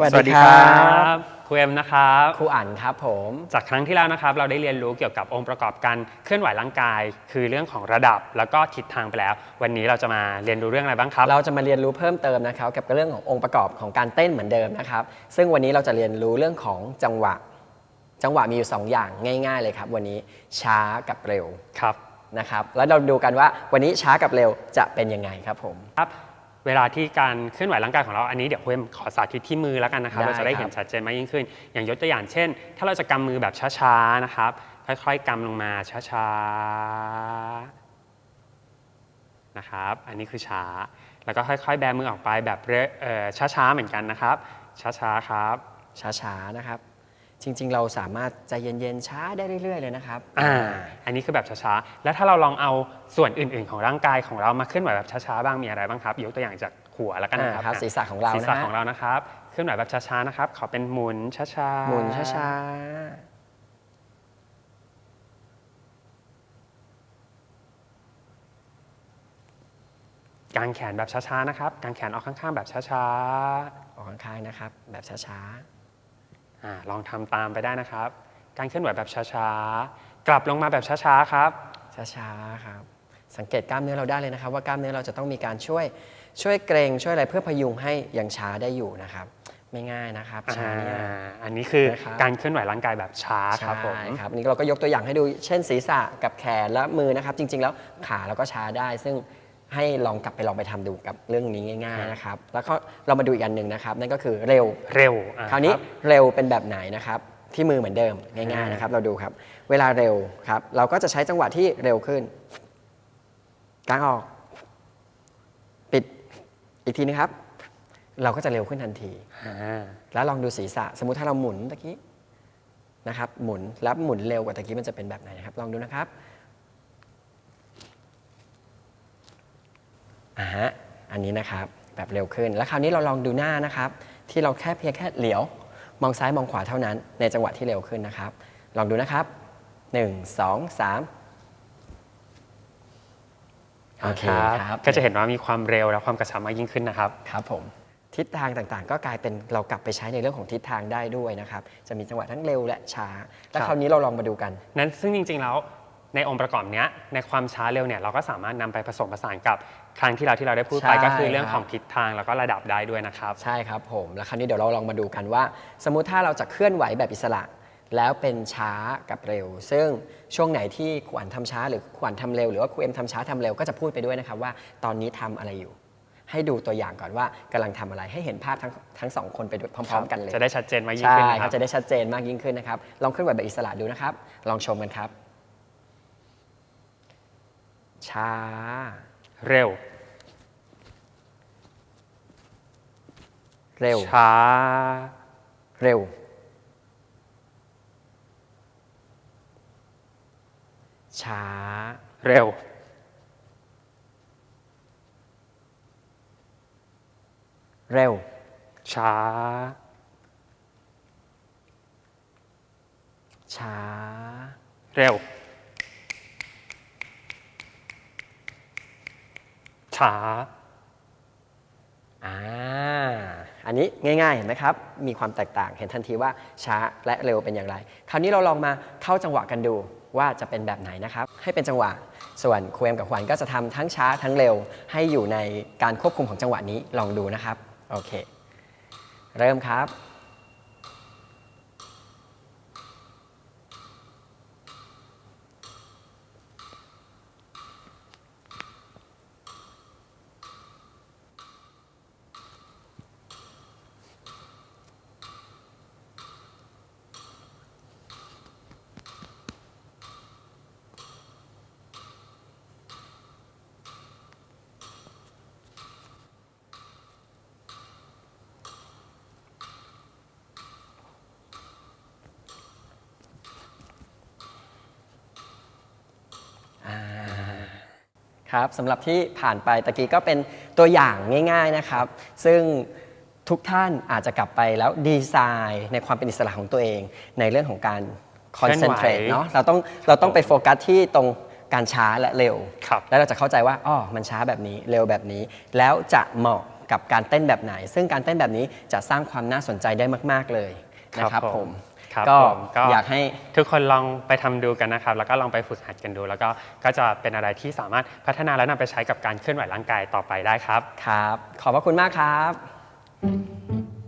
วัสสวัสดีดีคครัรับบครูเอ็มนะครับครูอั๋นครับผม จากครั้งที่แล้วนะครับ เราได้เรียนรู้เกี่ยวกับองค์ประกอบการเคลื่อนไหวร่างกาย คือเรื่องของระดับแล้วก็ทิศทางไปแล้ว วันนี้เราจะมาเรียนรู้เรื่องอะไรบ้างครับ เราจะมาเรียนรู้เพิ่มเติมนะครับเกี่ยวกับเรื่องขององค์ประกอบของการเต้นเหมือนเดิมนะครับ ซึ่งวันนี้เราจะเรียนรู้เรื่องของจังหวะ จังหวะมีอยู่สองอย่างง่าย ๆ เลยครับ วันนี้ช้ากับเร็วครับนะครับ แล้วเราดูกันว่าวันนี้ช้ากับเร็วจะเป็นยังไงครับผมครับ เวลาที่การเคลื่อนไหวร่างกายของเราอันนี้เดี๋ยวครูเอ็มขอสาธิตที่มือแล้วกันนะครับ ได้เราจะได้เห็นครับ ชัดเจนมากยิ่งขึ้น อย่างยกตัวอย่างเช่น ถ้าเราจะกำมือแบบช้าๆนะครับ ค่อยๆกำลงมาช้าๆนะครับ อันนี้คือช้า แล้วก็ค่อยๆ แบมือออกไปแบบเร็วเอ่อช้าๆเหมือนกันนะครับ ช้าๆครับ ช้าๆนะครับ จริง ๆ เราสามารถใจเย็นๆช้าได้เรื่อย ๆ เลยนะครับ อ่า อันนี้คือแบบช้าๆ แล้วถ้าเราลองเอาส่วนอื่นๆ ของร่างกายของเรามาเคลื่อนไหวแบบช้าๆ บ้างมีอะไรบ้างครับ ยกตัวอย่างจากหัวแล้วกันอ่านะครับครับศีรษะของเราศีรนะษะฮะ ของเรานะครับ เคลื่อนไหวแบบช้าๆ นะครับ ขอเป็นหมุนช้าๆ หมุนช้ากางแขนแบบช้าๆ นะครับ กางแขนออกข้างๆ แบบช้าๆออกข้างๆนะครับ แบบช้าๆ อ่าลองทำตามไปได้นะครับ การเคลื่อนไหวแบบช้าๆ กลับลงมาแบบช้าๆครับๆช้าๆครับ สังเกตกล้ามเนื้อเราได้เลยนะครับ ว่ากล้ามเนื้อเราจะต้องมีการช่วยช่วยเกรงช่วยอะไรเพื่อพยุงให้ยังช้าได้อยู่นะครับ ไม่ง่ายนะครับช้าเนี่ยอ่าอันนี้คือนะครับ การเคลื่อนไหวร่างกายแบบช้าครับผม ใช่ครับนี่เราก็ยกตัวอย่างให้ดูเช่นศีรษะกับแขนและมือนะครับ จริง ๆ แล้วขาเราก็ช้าได้ ซึ่ง ให้ลองกลับไปลองไปทำดูกับเรื่องนี้ง่าย ๆนะครับ แล้วก็เรามาดูอีกอันหนึ่งนะครับ นั่นก็คือเร็ว เร็วอ่คราวนี้บ เร็วเป็นแบบไหนนะครับ ที่มือเหมือนเดิมง่ายๆนะครับเราดูครับ เวลาเร็วครับ เราก็จะใช้จังหวะที่เร็วขึ้นกางออก ปิดอีกทีนะครับ เราก็จะเร็วขึ้นทันที อ่า แล้วลองดูศีรษะ สมมุติถ้าเราหมุนตะกี้นะครับ หมุนแล้วหมุนเร็วกว่าตะกี้มันจะเป็นแบบไหนนะครับ ลองดูนะครับ อ่าฮะอันนี้นะครับแบบเร็วขึ้น แล้วคราวนี้เราลองดูหน้านะครับ ที่เราแค่เพียงแค่เหลียว มองซ้ายมองขวาเท่านั้น ในจังหวะที่เร็วขึ้นนะครับ ลองดูนะครับ 1 2 3โอเคครับครับ ก็จะเห็นว่ามีความเร็วและความกระชับมากยิ่งขึ้นนะครับ ครับผม ทิศทางต่างๆ ก็กลายเป็นเรากลับไปใช้ในเรื่องของทิศทางได้ด้วยนะครับ จะมีจังหวะทั้งเร็วและช้า แล้วครับคราวนี้เราลองมาดูกัน นั้นซึ่งจริงๆแล้ว ในองค์ประกอบเนี้ยในความช้าเร็วเนี่ยเราก็สามารถนำไปผสมผสานกับครั้งที่เราที่เราได้พูดไปใช่ก็คือเรื่องครับ ของทิศทางแล้วก็ระดับได้ด้วยนะครับ ใช่ครับผม แล้วคราวนี้เดี๋ยวเราลองมาดูกันว่า สมมุติถ้าเราจะเคลื่อนไหวแบบอิสระ แล้วเป็นช้ากับเร็ว ซึ่งช่วงไหนที่ขวัญทำช้าหรือขวัญทำเร็วหรือว่าครูเอ็มทำช้าทำเร็วก็จะพูดไปด้วยนะครับว่าตอนนี้ทำอะไรอยู่ ให้ดูตัวอย่างก่อนว่ากำลังทำอะไรให้เห็นภาพทั้งทั้งสองคนไปด้วยพร้อมๆกันเลยจะได้ชัดเจนมากยิ่งใช่ขึ้นนะคครัรับ บจะได้ชัดเจนมากยิ่งขึ้นนะครับลองเคลื่อนไหวแบบอิสระดูนะครับ ลองชมกันครับ ช้า เร็ว เร็ว ช้า เร็ว ช้า เร็ว เร็ว ช้า ช้า เร็ว ช้าอ่าอันนี้ง่ายๆเห็นไหมครับ มีความแตกต่างเห็นทันทีว่าช้าและเร็วเป็นอย่างไร คราวนี้เราลองมาเข้าจังหวะกันดูว่าจะเป็นแบบไหนนะครับ ให้เป็นจังหวะ ส่วนครูเอ็มกับขวัญก็จะทำทั้งช้าทั้งเร็ว ให้อยู่ในการควบคุมของจังหวะนี้ลองดูนะครับ โอเค เริ่มครับ ครับสำหรับที่ผ่านไปตะกี้ก็เป็นตัวอย่างง่าย ๆนะครับ ซึ่งทุกท่านอาจจะกลับไปแล้วดีไซน์ในความเป็นอิสระของตัวเอง ในเรื่องของการคอนเซนเทรตเคลื่อนไหวเนาะเราต้องเราต้องไปโฟกัสที่ตรงการช้าและเร็วครับแล้วเราจะเข้าใจว่าอ๋อมันช้าแบบนี้เร็วแบบนี้ แล้วจะเหมาะกับการเต้นแบบไหน ซึ่งการเต้นแบบนี้จะสร้างความน่าสนใจได้มาก ๆเลยนะครับผม ครับก็ผมก็ อยากให้ ทุกคนลองไปทำดูกันนะครับ แล้วก็ลองไปฝึกหัดกันดู แล้วก็ก็จะเป็นอะไรที่สามารถพัฒนาและนำไปใช้กับการเคลื่อนไหวร่างกายต่อไปได้ครับ ครับ ขอบพระคุณมากครับ